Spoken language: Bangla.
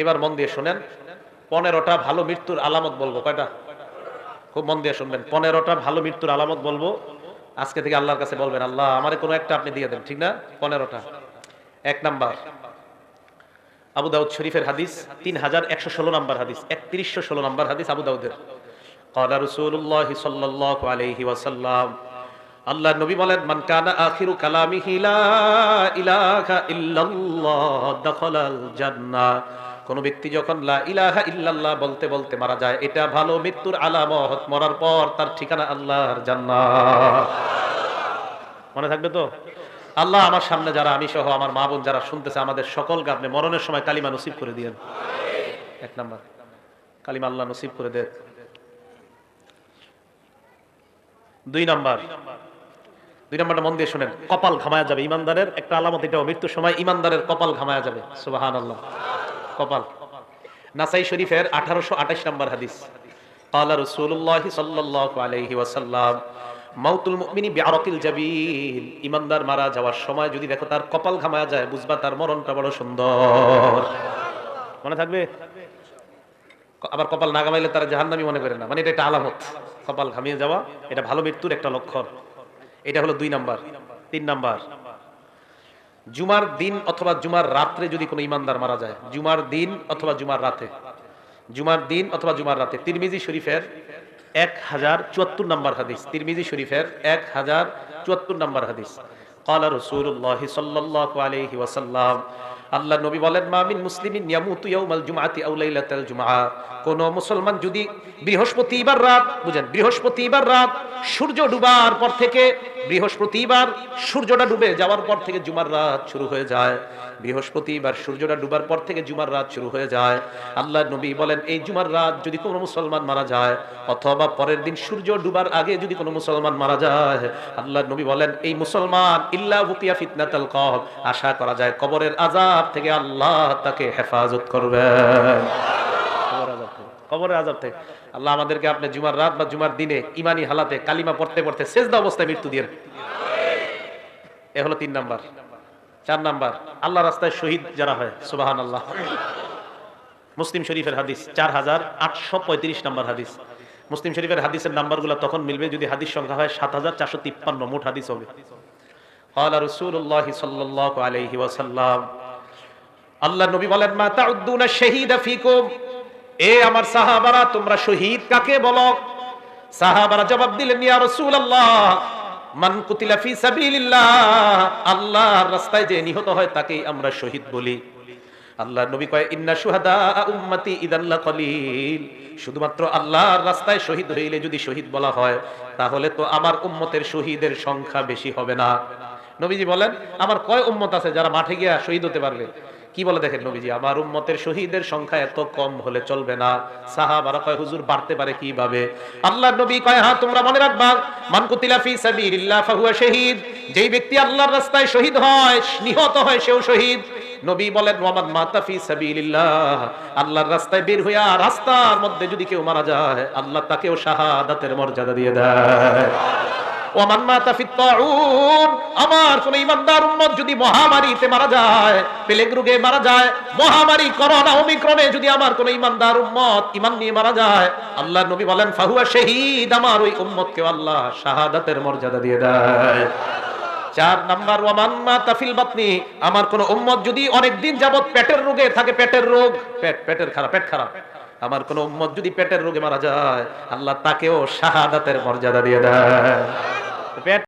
এবার মন দিয়ে শোনেন, পনেরোটা ভালো মৃত্যুর আলামত বলব, কয়টা? খুব মন দিয়ে শুনবেন, পনেরোটা ভালো মৃত্যুর আলামত বলব, আজকে থেকে আল্লাহর কাছে বলবেন, আল্লাহ, আমার কোনো একটা আপনি দিয়ে দেন, ঠিক না? পনেরোটা। এক নাম্বার, আবু দাউদ শরীফের হাদিস, তিন হাজার একশো ষোলো নাম্বার হাদিস, একত্রিশশো ষোলো নাম্বার হাদিস আবু দাউদের। কলা রসুল্লাহ সাল্লাহ আলহি ওয়াসাল্লাম আল্লাহ নবী বলেন, মান কানা আখিরু কালামিহি লা ইল্লাল্লাহ জান্নাহ। কোন ব্যক্তি যখন লা ইলাহা ইল্লাল্লাহ বলতে বলতে মারা যায়, এটা ভালো মৃত্যুর আলামত, মরার পর তার ঠিকানা আল্লাহর জান্নাত। মনে থাকবে তো? আল্লাহ আমার সামনে যারা, আমি সহ আমার মা বোন যারা শুনতেছে, আমাদের সকলকে আপনি মরণের সময় কালিমা নসিব করে দিয়েন। এক নাম্বার। কালিমা আল্লাহ নসিব করে দেন। দুই নাম্বার। দুই নাম্বারটা মন দিয়ে শুনেন, কপাল ঘামায়া যাবে, ইমানদারের একটা আলামত এটাও, মৃত্যুর সময় ইমানদারের কপাল ঘামায়া যাবে। সুবাহান আল্লাহ কপাল। নাসাই শরীফের আঠারোশো আঠাশ নম্বর হাদিস। কালা রসুল্লাহ সাল্লাহ আলহি ওয়াসাল্লাম মাউতুল জাবিল। ইমানদার মারা যাওয়ার সময় যদি দেখো তার কপাল ঘামায়া যায়, বুঝবা তার মরণটা বড় সুন্দর। মনে থাকবে? আবার কপাল না ঘামাইলে তারা জাহান্নামি মনে করে না। মানে এটা একটা আলামত। কপাল ঘামিয়ে যাওয়া, এটা ভালো মৃত্যুর একটা লক্ষণ। এটা হলো দুই নাম্বার। তিন নাম্বার। জুমার দিন অথবা জুমার রাত্রে যদি কোনো ইমানদার মারা যায় জুমার দিন অথবা জুমার রাতে জুমার দিন অথবা জুমার রাতে তিরমিজি শরীফের এক হাজার চুয়াত্তর নম্বর হাদিস তিরমিজি শরীফের এক হাজার চুয়াত্তর নম্বর হাদিস قال رسول الله صلى الله عليه وسلم আল্লাহ নবী বলেন মামিন মুসলিমিন ইয়ামুতু ইয়াউমাল জুমআতি আও লাইলাতাল জুমআ। কোন মুসলমান যদি বৃহস্পতিবার রাত, বুঝেন, বৃহস্পতিবার রাত সূর্য ডুবার পর থেকে, বৃহস্পতিবার সূর্যটা ডুবে যাওয়ার পর থেকে জুমার রাত শুরু হয়ে যায়। বৃহস্পতিবার সূর্যটা ডুবার পর থেকে জুমার রাত শুরু হয়ে যায়। আল্লাহ নবী বলেন, এই জুমার রাত যদি কোনো মুসলমান মারা যায়, অথবা পরের দিন সূর্য ডুবার আগে যদি কোনো মুসলমান মারা যায়, আল্লাহ নবী বলেন, এই মুসলমান ইল্লা বুকিয়া ফিতনাতাল কবর। আশা করা যায় কবরের আযাব থেকে আল্লাহ তাকে হেফাজত করবেন কবর আযাব থেকে কবরের আযাব থেকে আল্লাহ আমাদেরকে আপনি জুমার রাত বা জুমার দিনে ইমানি হালাতে কালিমা পড়তে পড়তে সেজদা অবস্থায় মৃত্যু দিয়ে এ হলো তিন নাম্বার চার নাম্বার আল্লাহ রাস্তায় শহীদ যারা হয় সুবাহান আল্লাহ মুসলিম শরীফের হাদিস চার হাজার আটশো পঁয়ত্রিশ নাম্বার হাদিস মুসলিম শরীফের হাদিসের নাম্বারগুলো তখন মিলবে যদি হাদিস সংখ্যা হয় সাত হাজার চারশো তিপ্পান্ন মোট হাদিস হবে قال رسول الله صلى الله عليه وسلم আল্লাহ নবী বলেন, মা তাউদ্দুনা শাহীদা ফিকুম। এ আমার সাহাবারা, তোমরা শহীদ কাকে বলো? সাহাবারা জবাব দিলেন, ইয়া রাসূলুল্লাহ, মান কুতিলা ফি সাবিলিল্লাহ। আল্লাহর রাস্তায় যে নিহত হয়, তাকেই আমরা শহীদ বলি। আল্লাহ নবী কয়, ইন্না শুহাদা উম্মতি ইদাল্লা কলিল। শুধুমাত্র আল্লাহর রাস্তায় শহীদ হইলে যদি শহীদ বলা হয়, তাহলে তো আমার উম্মতের শহীদের সংখ্যা বেশি হবে না। নবীজি বলেন, আমার কয় উম্মত আছে যারা মাঠে গিয়া শহীদ হতে পারবে? কি বলে দেখেন নবীজি, আমার উম্মতের শহীদের সংখ্যা এত কম হলে চলবে না। সাহাবারা কয়, হুজুর, বাড়তে পারে কীভাবে? আল্লাহ নবী কয় হ্যাঁ তোমরা মনে রাখবা, মান কুতিলা ফি সাবিলিল্লাহ ফাহুয়া শহীদ, যেই ব্যক্তি আল্লাহর রাস্তায় শহীদ হয়, নিহত হয়, সেও শহীদ। নবী বলেন, ওয়ামান মাতা ফি সাবিলিল্লাহ, আল্লাহর রাস্তায় বের হইয়া রাস্তার মধ্যে যদি কেউ মারা যায়, আল্লাহ তাকেও শাহাদাতের মর্যাদা দিয়ে দেয়। ওমান মাতা ফিত তাউন আমার কোন ইমানদার উম্মত যদি মহামারীতে মারা যায় প্লেগ রোগে মারা যায়, মহামারী, করোনা, ওমিক্রনে যদি আমার কোন ইমানদার উম্মত নিয়ে মারা যায় নবী বলেন, ফাহুয়া আমার ওই উম্মতকে আল্লাহ শাহাদাতের মর্যাদা দিয়ে দেয়। চার নাম্বার, ওয়ামান মাতা ফিল বাতনি, আমার কোন উম্মত যদি অনেক দিন যাবত পেটের রোগে থাকে, পেটের রোগ, পেট, পেটের খারাপ, পেট খারাপ। আমার কোন উম্মত যদি পেটের রোগে মারা যায়, আল্লাহ তাকেও শাহাদাতের মর্যাদা দিয়ে দেয়। পেট